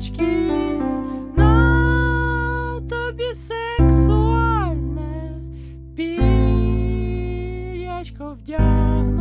пірячки, на тобі сексуальне пірячко вдяг.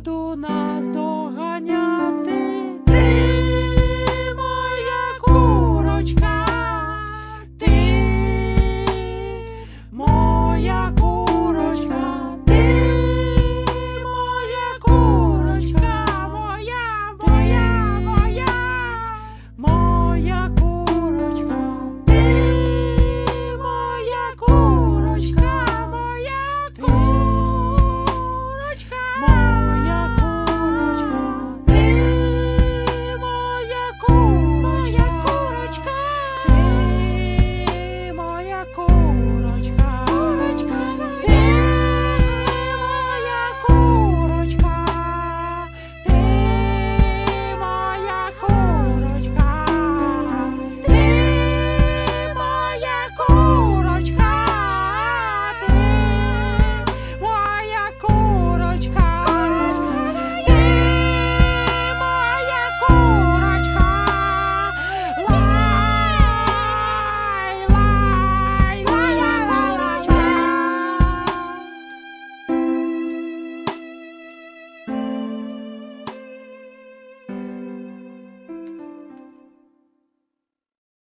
буду нас доганяти.